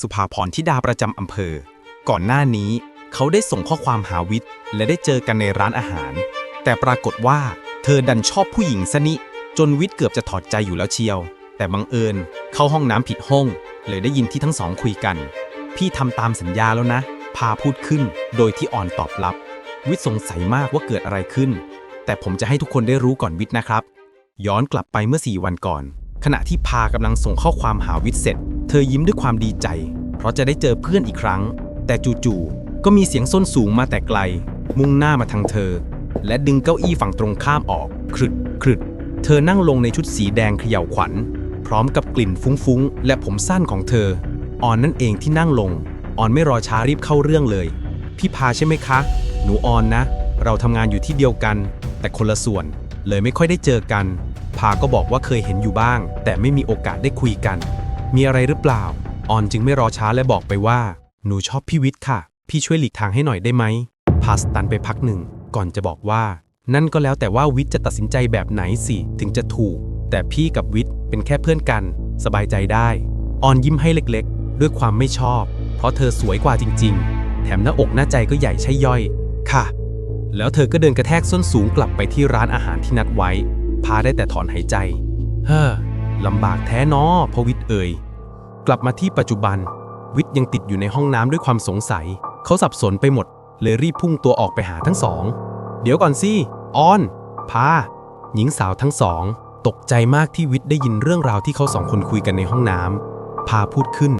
สุภาพรธิดาประจำอำเภอ ก่อนหน้านี้ เขาได้ส่งข้อความหาวิทย์ และได้เจอกันในร้านอาหาร แต่ปรากฏว่าเธอดันชอบผู้หญิงซะนิจนวิทย์เกือบจะถอดใจอยู่แล้วเชียว แต่บังเอิญเข้าห้องน้ำผิดห้อง เลยได้ยินที่ทั้งสองคุยกัน พี่ทำตามสัญญาแล้วนะ พาพูดขึ้น โดยที่อ่อนตอบรับ วิทย์สงสัยมากว่าเกิดอะไรขึ้น แต่ผมจะให้ทุกคนได้รู้ก่อนวิทย์นะครับ ย้อนกลับไปเมื่อ4วันก่อน ขณะที่พากำลังส่งข้อความหาวิทย์เสร็จ เธอยิ้มด้วยความดีใจ เพราะจะได้เจอเพื่อนอีกครั้ง แต่จู่ๆก็มีเสียงส้นสูงมาแต่ไกล มุ่งหน้ามาทางเธอ และดึงเก้าอี้ฝั่งตรงข้ามออกครึดครึดเธอนั่งลงในชุดสีแดงเขย่าวขวัญ พร้อมกับกลิ่นฟุ้งๆ และผมสั้นของเธอ อ่อนนั่นเองที่นั่งลง อ่อนไม่รอช้ารีบเข้าเรื่องเลย พี่พาใช่ไหมคะ หนูอ่อนนะ เราทำงานอยู่ที่เดียวกัน แต่คนละส่วน เลยไม่ค่อยได้เจอกัน พาก็บอกว่าเคยเห็นอยู่บ้าง แต่ไม่มีโอกาสได้คุยกัน มีอะไรหรือเปล่า ออนจึงไม่รอช้าและบอกไปว่า หนูชอบพี่วิทย์ค่ะ พี่ช่วยหลีกทางให้หน่อยได้ไหมพาสตันไปพักหนึ่ง ก่อนจะบอกว่า นั่นก็แล้วแต่ว่าวิทย์จะตัดสินใจแบบไหนสิถึงจะถูก แต่พี่กับวิทย์เป็นแค่เพื่อนกัน สบายใจได้ ออนยิ้มให้เล็กๆ ด้วยความไม่ชอบ เพราะเธอสวยกว่าจริง ๆ แถมหน้าอกหน้าใจก็ใหญ่ใช่ย่อย ค่ะ แล้วเธอก็เดินกระแทกส้นสูงกลับไปที่ร้านอาหารที่นัดไว้ พาได้แต่ถอนหายใจ เฮ้อลำบากแท้นอพอวิทย์เอ่ย กลับมาที่ปัจจุบัน วิทย์ยังติดอยู่ในห้องน้ำด้วยความสงสัย เขาสับสนไปหมด เลยรีบพุ่งตัวออกไปหาทั้งสอง เดี๋ยวก่อนสิออน พา หญิงสาวทั้งสอง ตกใจมากที่วิทย์ได้ยินเรื่องราวที่เขาสองคนคุยกันในห้องน้ำพาพูดขึ้น